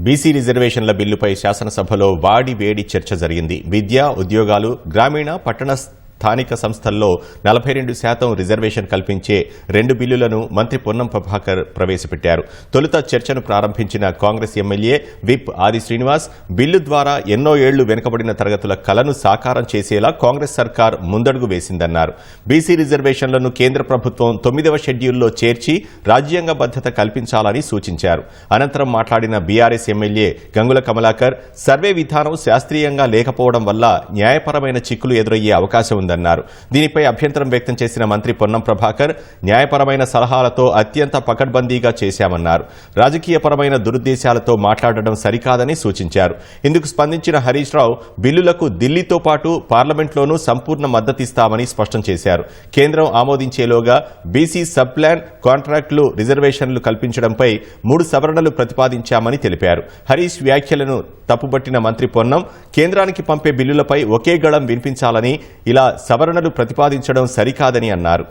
BC రిజర్వేషన్ల బిల్లుపై శాసనసభలో వాడి వేడి చర్చ జరిగింది. విద్య ఉద్యోగాలు గ్రామీణ పట్టణ స్థానిక సంస్థల్లో నలభై రెండు శాతం రిజర్వేషన్ కల్పించే రెండు బిల్లులను మంత్రి పొన్నం ప్రభాకర్ ప్రవేశపెట్టారు. తొలుత చర్చను ప్రారంభించిన కాంగ్రెస్ ఎమ్మెల్యే విప్ ఆది శ్రీనివాస్ బిల్లు ద్వారా ఎన్నో ఏళ్ళు వెనుకబడిన తరగతుల కలను సాకారం చేసేలా కాంగ్రెస్ సర్కార్ ముందడుగు వేసిందన్నారు. బీసీ రిజర్వేషన్లను కేంద్ర ప్రభుత్వం తొమ్మిదవ షెడ్యూల్లో చేర్చి రాజ్యాంగ భద్రత కల్పించాలని సూచించారు. అనంతరం మాట్లాడిన BRS MLA Gangula Kamalakar survey విధానం శాస్త్రీయంగా లేకపోవడం వల్ల న్యాయపరమైన చిక్కులు ఎదురయ్యే అవకాశం ఉందన్నారు దీనిపై అభ్యంతరం వ్యక్తం చేసిన మంత్రి పొన్నం ప్రభాకర్ న్యాయపరమైన సలహాలతో అత్యంత పకడ్బందీగా చేశామన్నారు. రాజకీయపరమైన దురుద్దేశాలతో మాట్లాడడం సరికాదని సూచించారు. ఇందుకు స్పందించిన హరీష్ రావు బిల్లులకు ఢిల్లీతో పాటు పార్లమెంట్లోనూ సంపూర్ణ మద్దతిస్తామని స్పష్టం చేశారు. కేంద్రం ఆమోదించేలోగా బీసీ సబ్ ప్లాన్ కాంట్రాక్టులు రిజర్వేషన్లు కల్పించడంపై మూడు సవరణలు ప్రతిపాదించామని తెలిపారు. హరీష్ వ్యాఖ్యలను తప్పుబట్టిన మంత్రి పొన్నం కేంద్రానికి పంపే బిల్లులపై ఒకే గళం వినిపించాలని ఇలా సవరణలు ప్రతిపాదించడం సరికాదని అన్నారు.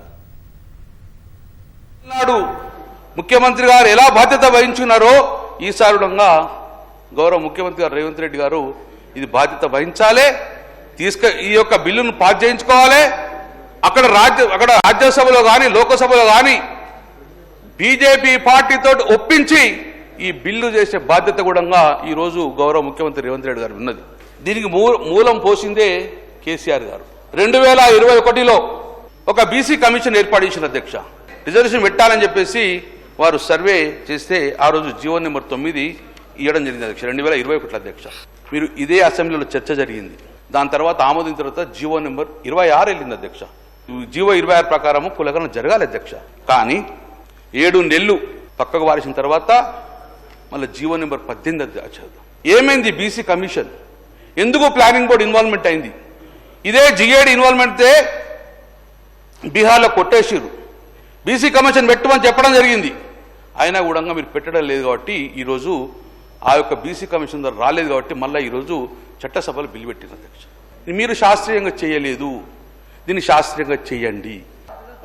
నాడు ముఖ్యమంత్రి గారు ఎలా బాధ్యత వహించున్నారో ఈ సారుణంగా గౌరవ ముఖ్యమంత్రి గారు రేవంత్ రెడ్డి గారు ఇది బాధ్యత వహించాలి. తీసుక ఈ యొక్క బిల్లును పాస్ చేయించుకోవాలి. అక్కడ రాజ్య అక్కడ రాజ్యసభలో కానీ లోకసభలో కానీ బీజేపీ పార్టీతో ఒప్పించి ఈ బిల్లు చేసే బాధ్యత కూడా ఈరోజు గౌరవ ముఖ్యమంత్రి రేవంత్ రెడ్డి గారు ఉన్నది. దీనికి మూలం పోసిందే కేసీఆర్ గారు. రెండు వేల ఇరవై ఒకటిలో ఒక బీసీ కమిషన్ ఏర్పాటు చేసిన అధ్యక్ష. రిజర్వేషన్ పెట్టాలని చెప్పేసి వారు సర్వే చేస్తే ఆ రోజు జీవో నెంబర్ తొమ్మిది ఇవ్వడం జరిగింది అధ్యక్ష రెండు వేల ఇరవై ఒకటి అధ్యక్ష. మీరు ఇదే అసెంబ్లీలో చర్చ జరిగింది. దాని తర్వాత ఆమోదించిన తర్వాత జీవో నెంబర్ ఇరవై ఆరు వెళ్ళింది అధ్యక్ష. జీవో ఇరవై ఆరు ప్రకారము కులకరణ జరగాలి అధ్యక్ష. కానీ ఏడు నెలలు పక్కకు వారిసిన తర్వాత మళ్ళీ జీవో నెంబర్ పద్దెనిమిది అధ్యక్ష. ఏమైంది బీసీ కమిషన్? ఎందుకు ప్లానింగ్ బోర్డు ఇన్వాల్వ్మెంట్ అయింది? ఇదే జిఏడి ఇన్వాల్వ్మెంట్తే బీహార్లో కొట్టేసిరు బీసీ కమిషన్ పెట్టమని చెప్పడం జరిగింది. అయినా కూడా మీరు పెట్టడం లేదు కాబట్టి ఈరోజు ఆ యొక్క బీసీ కమిషన్ ద్వారా రాలేదు కాబట్టి మళ్ళీ ఈరోజు చట్టసభలు బిల్లు పెట్టిన అధ్యక్ష. మీరు శాస్త్రీయంగా చేయలేదు. దీన్ని శాస్త్రీయంగా చేయండి.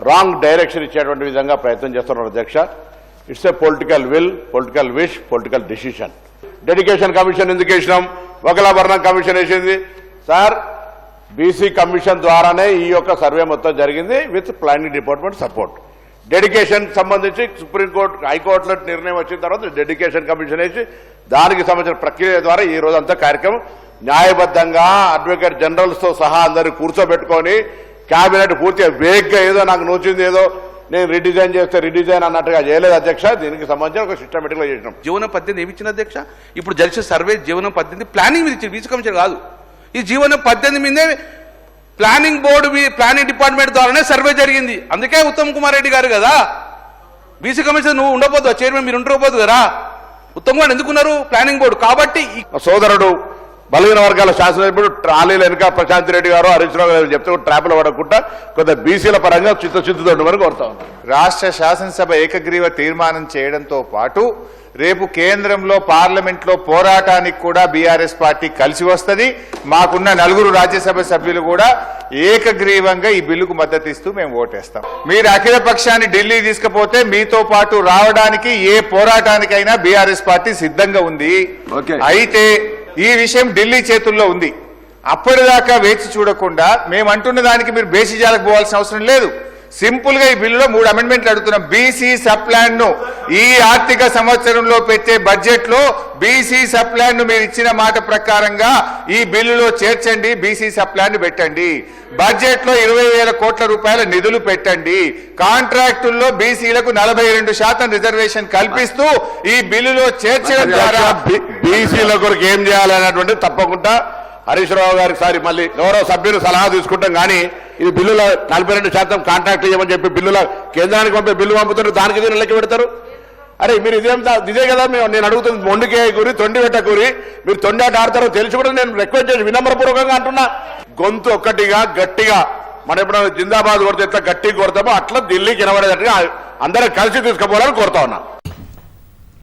రాంగ్ డైరెక్షన్ ఇచ్చేటువంటి విధంగా ప్రయత్నం చేస్తున్నారు అధ్యక్ష. It's a political will political wish political decision. Dedication commission ఎందుకు వేసినాం? వకలాభరణం కమిషన్ వేసింది. సార్ బీసీ కమిషన్ ద్వారానే ఈ యొక్క సర్వే మొత్తం జరిగింది with planning department support. Dedication సంబంధించి సుప్రీంకోర్టు హైకోర్టులో నిర్ణయం వచ్చిన తర్వాత డెడికేషన్ కమిషన్ వేసి దానికి సంబంధించిన ప్రక్రియ ద్వారా ఈ రోజంతా కార్యక్రమం న్యాయబద్ధంగా అడ్వకేట్ జనరల్స్తో సహా అందరినీ కూర్చోబెట్టుకొని క్యాబినెట్ పూర్తిగా వేగ్గా ఏదో నాకు నోచింది ఏదో నేను రిడిజైన్ చేస్తే రిడిజైన్ అన్నట్టుగా చేయలేదు అధ్యక్ష. దీనికి సంబంధించిన ఒక సిస్టమేటిక్గా చేసినాం. జీవన పద్దెనిమిది ఏమి ఇచ్చిన అధ్యక్ష? ఇప్పుడు జరిసిన సర్వే జీవన పద్దెనిమిది ప్లానింగ్ మీద ఇచ్చింది బీసీ కమిషన్ కాదు. ఈ జీవనం పద్దెనిమిది మీదే ప్లానింగ్ బోర్డు మీ ప్లానింగ్ డిపార్ట్మెంట్ ద్వారానే సర్వే జరిగింది. అందుకే ఉత్తమ్ కుమార్ రెడ్డి గారు కదా. బీసీ కమిషన్ నువ్వు ఉండబోదు చైర్మన్ మీరు ఉండకపోదు కదా. ఉత్తమ్ కుమార్ ఎందుకున్నారు? ప్లానింగ్ బోర్డు కాబట్టి సోదరుడు బలహీన వర్గాల శాసనసభ్యుడు ట్రాలీలు వెనుక ప్రశాంత్ రెడ్డి గారు హరీష్ రావు గారు చెప్తే ట్రాప్లో పడకుండా కొంత బీసీల పరంగా చిత్తశుద్ధితో ఉండమని కోరుతా ఉన్నాం రాష్ట్ర శాసనసభ ఏకగ్రీవ తీర్మానం చేయడంతో పాటు రేపు కేంద్రంలో పార్లమెంట్లో పోరాటానికి కూడా బీఆర్ఎస్ పార్టీ కలిసి వస్తుంది. మాకున్న నలుగురు రాజ్యసభ సభ్యులు కూడా ఏకగ్రీవంగా ఈ బిల్లుకు మద్దతు ఇస్తూ మేము ఓటేస్తాం. మీరు అఖిల పక్షాన్ని ఢిల్లీ తీసుకుపోతే మీతో పాటు రావడానికి ఏ పోరాటానికైనా బీఆర్ఎస్ పార్టీ సిద్ధంగా ఉంది. అయితే ఈ విషయం ఢిల్లీ చేతుల్లో ఉంది. అప్పటిదాకా వేచి చూడకుండా మేము అంటున్న దానికి మీరు బేసిజాలకు పోవాల్సిన అవసరం లేదు. సింపుల్గా ఈ బిల్లులో మూడు అమెండ్మెంట్లు అడుగుతున్నాం. బీసీ సప్లాన్ను ఈ ఆర్థిక సంవత్సరంలో పెట్టే బడ్జెట్లో బీసీ సప్లాన్ను మీరు ఇచ్చిన మాట ప్రకారంగా ఈ బిల్లులో చేర్చండి. బీసీ సప్లాన్ను పెట్టండి. బడ్జెట్లో ఇరవై వేల కోట్ల రూపాయల నిధులు పెట్టండి. కాంట్రాక్టుల్లో బీసీలకు నలభై రెండు శాతం రిజర్వేషన్ కల్పిస్తూ ఈ బిల్లులో చేర్చడం ద్వారా బీసీల కొరకు ఏం చేయాలనేటువంటి తప్పకుండా హరీష్ రావు గారికి సారి మళ్ళీ గౌరవ సభ్యులు సలహా తీసుకుంటాం కానీ ఇది బిల్లుల నలభై రెండు శాతం కాంట్రాక్ట్ ఇవ్వమని చెప్పి బిల్లుల కేంద్రానికి పంపే బిల్లు పంపుతుంటే దానికి దీన్ని లెక్క పెడతారు? అరే మీరు ఇదేం ఇదే కదా మేము నేను అడుగుతుంది మొండికే కూరి తొండి పెట్టకూరి మీరు తొండి ఆట ఆడతారో తెలిసి కూడా నేను రిక్వెస్ట్ చేసి వినమ్రపూర్వకంగా అంటున్నా. గొంతు ఒక్కటిగా గట్టిగా. మనం ఎప్పుడైనా జిందాబాద్ కొడితే ఎట్లా గట్టిగా కొడతామో అట్లా ఢిల్లీకి వినబడేటట్టుగా అందరూ కలిసి తీసుకుపోవాలని కోరుతా ఉన్నా.